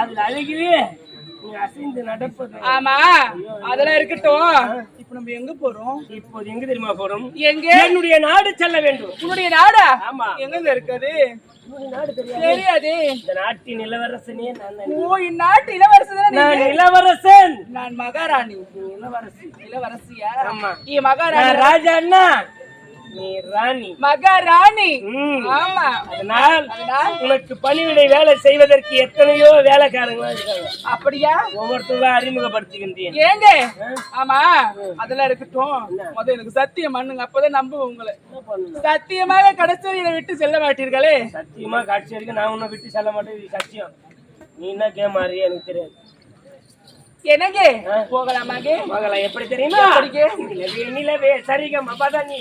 அதில் அழகிலே அசைந்து நடப்பது. ஆமா அதெல்லாம் இருக்கட்டும். இப்ப நம்ம எங்க போறோம்? இப்போது எங்க தெரியுமா போறோம்? எங்க? என்னுடைய நாடு செல்ல வேண்டும். உன்னுடைய நாடா? ஆமா. எங்க இருக்காது? தெரியாது. இந்த நாட்டின் இளவரசனே நான். ஓ இந்நாட்டு இளவரசன் நான் இளவரசன். நான் மகாராணி. இளவரசி. இளவரசியா? ஆமா. நீ மகாராணி. ராஜா அண்ணா. நீ ராணி மகாராணி. ஆமா. அதனால் உனக்கு பணிவிடை வேலை செய்வதற்கு எத்தனையோ வேலைக்காரங்க இருக்காங்க அப்படியா? ஒவ்வொருத்தரும் அறிமுகப்படுத்துகின்றேன். ஏங்க? ஆமா. அதெல்லாம் இருக்கட்டும். முத எனக்கு சத்தியம் பண்ணுங்க. அப்பதான் நம்புவேன் உங்களை? சத்தியமாக கடைசி விட்டு செல்ல மாட்டீர்களே. சத்தியமா காட்சி வரைக்கும் நான் உன்னை விட்டு செல்ல மாட்டேன். இது சத்தியம். நீ என்ன கேம் ஆடுறிய எனக்கு தெரியாது. என்னங்க? போகலாமாங்க? மகளா எப்படி தெரியுமா? நிலவே நிலவே சரிகம் அப்பதான் நீ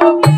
அரண்மனையின்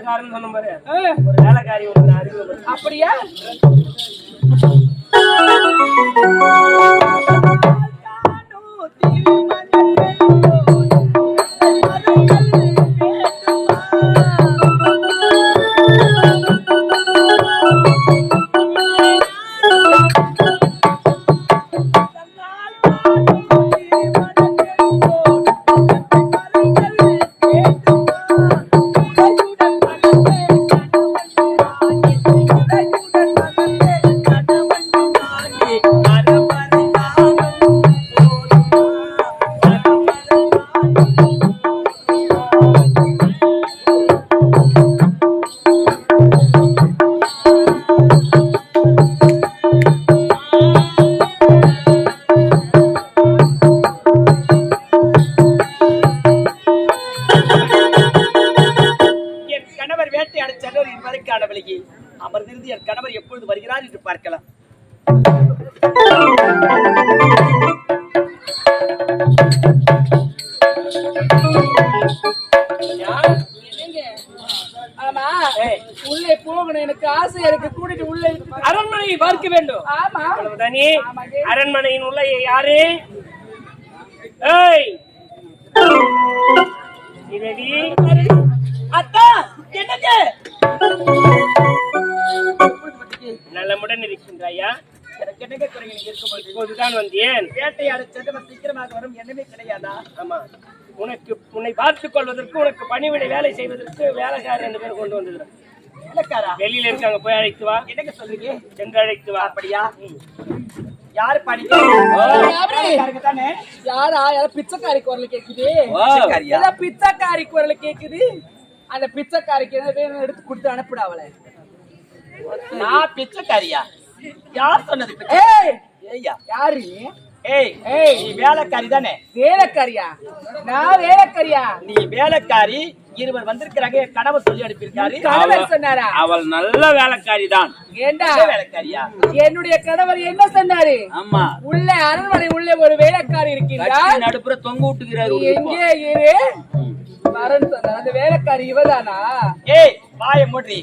வேலைக்காரன் சொன்ன பாரு ஒரு வேலைக்காரி ஒன்று அறிமுகப்படுத்த அப்படியா? போகணும் எனக்கு ஆசை இருக்கு. கூட்டிட்டு உள்ளே அரண்மனையை பார்க்க வேண்டும். ஆமா. அவ்வளவுதானே? அரண்மனையின் உள்ள யாரு? ஏய்! அத்தா என்னது? நலமுடன் இருக்கின்றாயா? எனக்கு இப்போதுதான் வந்தேன். வேட்டையாட சீக்கிரமாக வரும். என்னமே கிடையாதா? ஆமா. உனக்கு உன்னை பார்த்துக் கொள்வதற்கு உனக்கு பணிவிடை வேலை செய்வதற்கு வேலைக்காரர் ரெண்டு பேர் கொண்டு இல்லக்காரா வெளியில இருக்காங்க போய் அழைத்து வா. என்னங்க சொல்றீங்க? சென்று அழைத்து வா. அப்படியா. யாரு படிக்க யாரு? தானே? யாரா? யாரோ பிச்சைக்காரி குரல் கேக்குது. பிச்சைக்காரி குரல் கேக்குது. அந்த பிச்சைக்காரிக்கு எடுத்து கொடுத்து அனுப்பிட அவளை. நான் பிச்சைக்காரியா? யார் சொன்னது ஏய்! ஏய்யா. யாரு? ஏய் ஏய்! நீ வேலைக்காரி தானே? வேலைக்காரியா? நான் வேலைக்காரியா? நீ வேலைக்காரி இருவர் வந்திருக்கிறாங்க. கணவர் சொல்லி அனுப்பியிருக்காரு. கணவர் சொன்னாரா? அவள் நல்ல வேலைக்காரி தான் ஏண்டா வேலைக்காரியா? என்னுடைய கணவர் என்ன சொன்னாரு? ஆமா. உள்ளே அரண்மனை உள்ளே ஒரு வேலைக்காரி இருக்கின்றார். கட்சி நடுப்புற தொங்க விட்டுக்கிறாரு நீ எங்கே இரு? வரேன்னு சொன்னார். அந்த வேலைக்காரி இவதானா? ஏய் வாய மூடி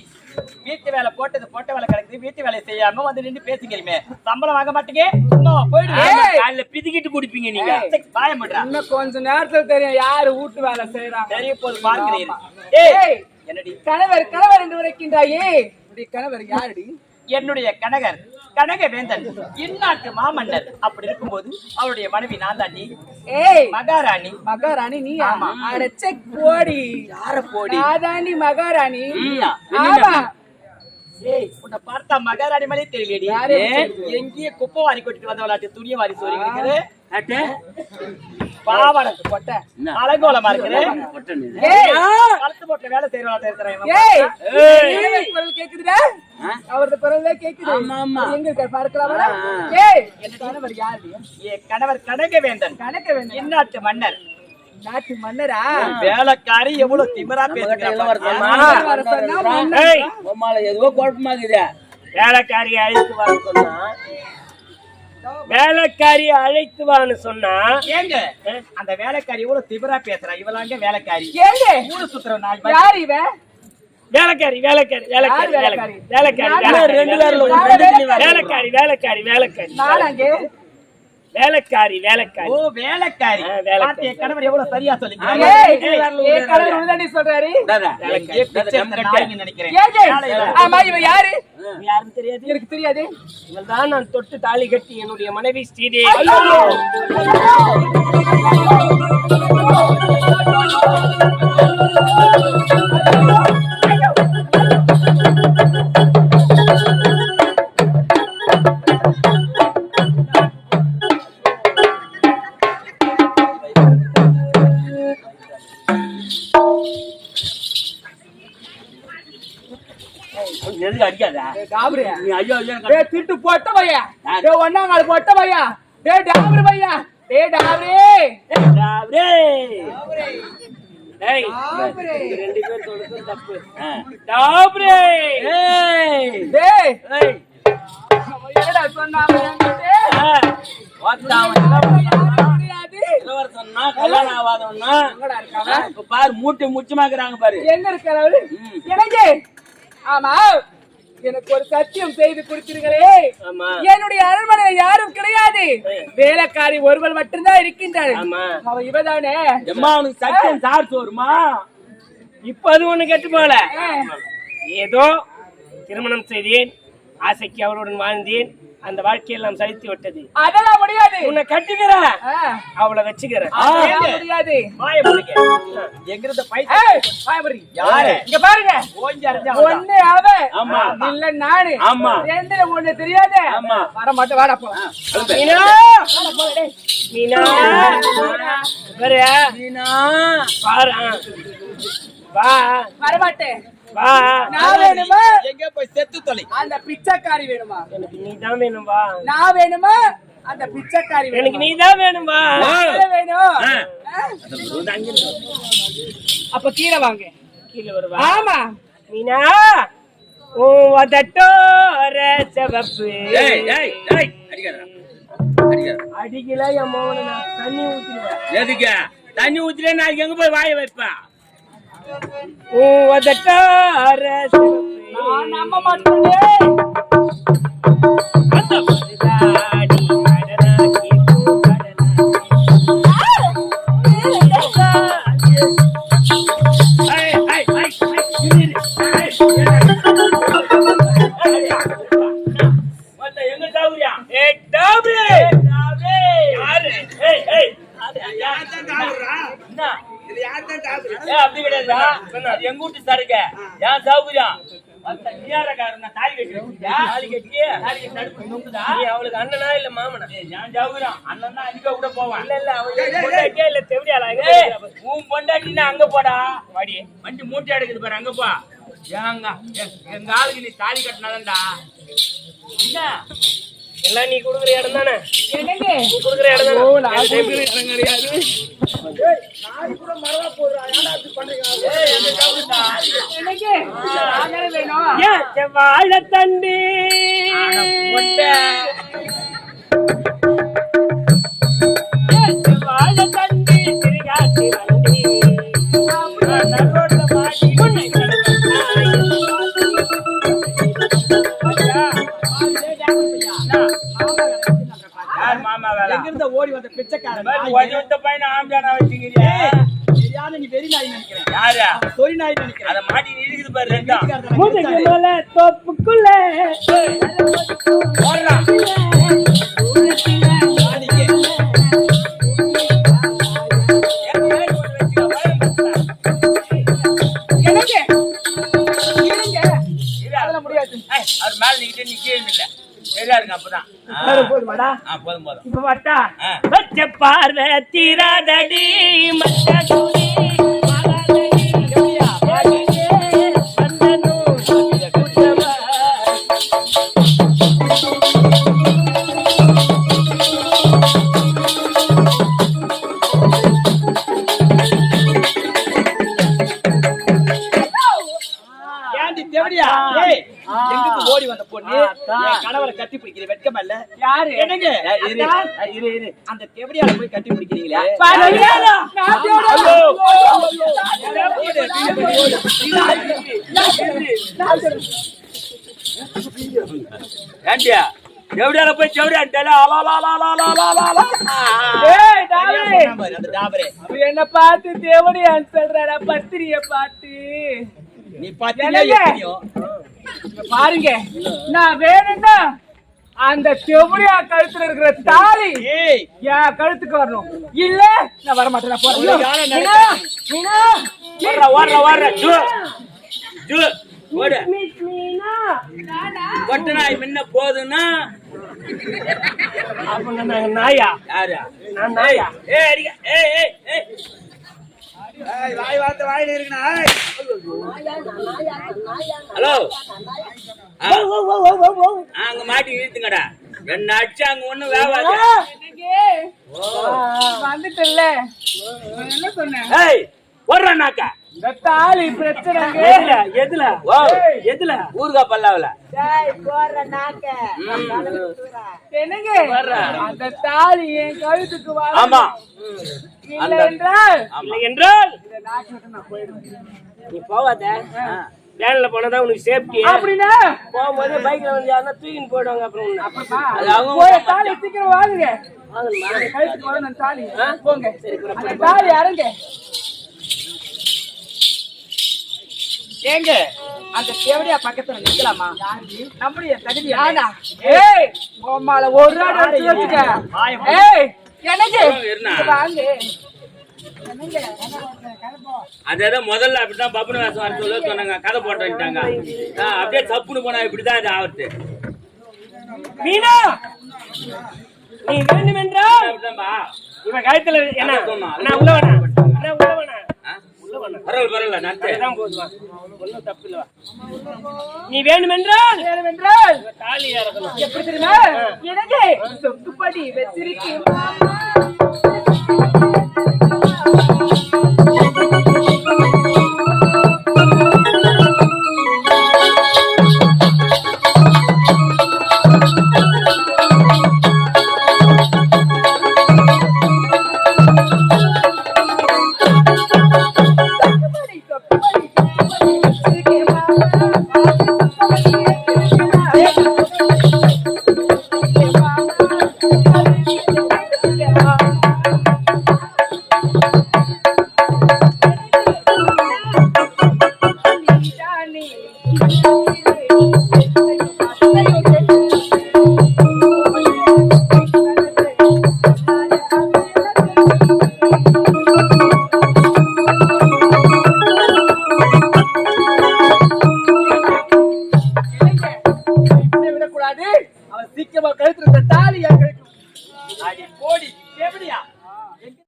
வீட்டு வேலை போட்டது போட்ட வேலை கிடக்குது வீட்டு வேலை செய்யாம வந்து நின்று பேசிக்கிறீமே சம்பளம் வாங்க மாட்டீங்க? ஏய். காலைல பிதிக்கிட்டு குடிப்பீங்க நீங்க. மூடுறா இன்னும் கொஞ்ச நேரத்துல தெரியும் யாரு வீட்டு வேலை செய்யறாங்க தெரிய போது பார்க்கிறீர். ஆமா. ஏய். என்னடி? கணவர் கணவர் என்று உரைக்கின்றாயே. கணவர் யாருடி? என்னுடைய கனகர் கனகவேந்தன் இந்நாட்டு மாமன்னர் அப்படி இருக்கும்போது அவருடைய மனைவி நான் தாண்டி ஏய்! மகாராணி. மகாராணி நீ ஆமா. அடைச்ச போடி. யார போடி? நாதாண்டி மகாராணி? ஆமா. ஏய் உன்னை பார்த்தா மகாராணி யாரு? ஏன்? எங்கேயே குப்பை வாரி கொட்டிட்டு வந்தவளாட்டு துணியை வாரி சோறிக்கிறது அட்டே, பாவாடை கொட்டை என்ன? அலங்கோலமா. ஏய். கழுத்து போட்ட வேலை செய்யறவளா இருக்கிறேன் குரல் கேக்குதுடா? அவரது குரல் கேக்குது. எங்க பார்க்கலாமா. ஏய். கணவர் கணக்க வேண்டாம் இந்நாட்டு மன்னர். நாட்டு மன்னரா? வேலைக்காரி எவ்வளவு திமிரா. வர உம்மால ஏதோ குழப்பமாக்குதே வேலைக்காரியை அழைத்து வான்னு சொன்னா வேலைக்காரியை அழைத்து வான்னு சொன்னா ஏங்க? அந்த வேலைக்காரி எவ்வளவு திமிரா பேசுறா? இவளாங்க வேலைக்காரி. ஏங்க? ஊரு சுத்துற நாள். யார் இவன் வேலைக்காரி வேலைக்காரி வேலைக்காரி வேலைக்காரி. வேலைக்காரி? வேலைக்காரி வேலைக்காரி, ரெண்டு ரெண்டு வேலைக்காரி? வேலைக்காரி வேலைக்காரி. வேலைக்காரி நானாங்க? வேலைக்காரி வேலைக்காரி. ஓ வேலைக்காரி. வேலைக்காரி. கணவர் எவ்வளவு சரியா ஏய் கணவர் உடனே. சொல்றாரு. நினைக்கிறேன். ஆமா இவன் யாரு? யாருன்னு தெரியாது? எனக்கு தெரியாது. இவள் தான் நான் தொட்டு தாலி கட்டி என்னுடைய மனைவி ஸ்ரீதேவி. டாபரு நீ ஐயோ ஐயோ டேய் திட்டு போட்ட பையா. டேய் ஒண்ணாங்கால் போட்ட பையா. டேய் டாபரு பையா. டேய் டாபரு டாப்ரே. டேய், இந்த ரெண்டு பேர் சொல்றது தப்பு. டாப்ரே. ஏய் டேய். ஏய், என்னடா? இப்ப பாரு மூட்டை முச்சமாக்குறாங்க பாரு. எங்க இருக்கிறாரு. எனக்கு ஆமா. எனக்கு ஒரு சத்தியம் செய்து கொடுத்தீர்களே. என்னுடைய அரண்மனையில் யாரும் கிடையாது. வேலைக்காரி ஒருவர் மட்டும்தான் இருக்கின்றார் ஆமா. அவ இவதானே? அவனுக்கு சத்தியம் சார் சோறுமா? இப்ப அது ஒண்ணு கெட்டு போல. ஏதோ திருமணம் செய்தேன். ஆசைக்கு அவளுடன் வாழ்ந்தேன். அந்த வாழ்க்கையெல்லாம் சலித்து விட்டது. அதெல்லாம் முடியாது. உன்னை கட்டுகிறேன் ஆ. அவளை வச்சுக்கிறேன் முடியாது. எங்கிருந்த பைத்தியம். யாரு? இங்க பாருங்க. ஒண்ணு அவ ஆமா. இல்ல நானு. ஆமா. ரெண்டுல ஒண்ணு தெரியாது. ஆமா. வர மாட்டேன் வாடா போ. மீனா. மீனா. நீனா பாரு. வா. வர மாட்டேன் வா. நான் வேணுமா? எங்க போய் செத்து தொலை? அந்த பிச்சைக்காரி வேணுமா? எனக்கு நீ தான் வேணும் வா நான் வேணுமா? அந்த பிச்சைக்காரி எனக்கு வேணுமா? நீ தான் வேணும் வா. யாரு வேணும். ஆ. ஆ? அங்க அப்ப கீழே வாங்க. கீழே வருவா ஆமா. மீனா உன் உதட்டோர சிவப்பு. ஏய் ஏய் ஏய். அடிக்காதடா. அடிக்காத அடிக்கல என் மோகனை தண்ணி ஊத்திடுவேன். எதுக்கு? தண்ணி ஊத்திலே நாளைக்கு எங்க போய் வாய வைப்பேன் ஓ அதட்டார நான் நம்ப மாட்டேன். அவளுக்கு அண்ணனா இல்ல மாமனா? ஏய், ஏன் சாவுறான் அண்ணன் தான் கூட போவான். இல்ல இல்ல அவன் பொண்டாட்டியா இல்ல தெவிடியாளா. உன் பொண்டாட்டினா அங்க போடா. வாடி. வண்டி மூட்டை எடுக்குது பாரு அங்க போ. ஏங்க எங்க ஆளுக்கு நீ தாலி கட்டினாதான்டா. என்ன? எல்லாம் நீ கொடுக்குற இடம் தானே நீ கொடுக்குற இடம் தானே கிடையாது ஏய் நாய் கூட கொஞ்சம் பிச்சைக்காரன் ஒருத்த பையன் நீ வெறி மேல தோப்புக்குள்ள. நிக்கவே இல்லை. சரியா இருக்கு அப்பதான். போதுமாடா? போதும் போதும். இப்ப பார்வை தீராதடி மச்ச ஓடி வந்த பொண்ணு கணவரை கட்டி பிடிக்கிற வெட்கம் இல்ல யாரு அந்த தெவடியால போய் கட்டி பிடிக்கிறீங்களே ஏண்டியா எப்படியால போய் செவடியான்ட்டாலே என்ன பார்த்து பத்திரிய பார்த்து நீ பாத்தியா பாருங்க. நான் வேணும்னா அந்த செவடியா கழுத்துல இருக்கிற தாலி. என் கழுத்துக்கு வரணும். இல்ல நான் வர மாட்டேன் போறேன். வர்ற வர்ற கொட்ட முன்ன போதுன்னா? நாயா? யாரா? நான் நாயா? ஏ ஏ ஏ வாய் வார்த்தை வாயில இருக்குண்ணா ஹலோ. அங்க மாட்டி இழுத்துங்கடா. என்ன அடிச்சு அங்க ஒண்ணும் வேவாது. எனக்கு வந்துட்டல்ல. நான் என்ன சொன்னேன்? ஓடுறானாக்க ஊர்கா பல்லாவில? அந்த தாலி என் கழுத்துக்கு ஆமா. இல்லை என்றால்? இல்லை என்றால்? நீ போவாத வேன்ல போனதா உனக்கு சேஃப்டி அப்படின்னா? போகும்போது பைக்ல வந்து யாருன்னா தூக்கின்னு போயிடுவாங்க அப்புறம் அது சரி ஏங்க அந்த தேவடியா பக்கத்துல நிக்கலாமா? நம்முடைய தகுதி யாரா ஏய் உம்மால ஒரு ஆடு எடுத்து வச்சுக்க. ஏய் எனக்கு வாங்க. அது ஏதோ முதல்ல அப்படிதான் பப்புனு வேஷம் வர சொல்ல சொன்னாங்க. கதை போட்டுட்டாங்க அப்படியே தப்புன்னு போனா இப்படிதான் இது ஆகுது. மீனா? நீ வேண்டும் என்றால் அப்படிதான்பா. இவன் கழுத்துல என்ன. நான் உள்ள வேணா? பரவாயில்ல போதுவா ஒன்றும் தப்பு நீ வேண்டுமென்றால் வேண்டுமென்றால் தாலி எப்படி தெரியுமா? எனக்கு சொத்துப்படி வச்சிருக்கேன்.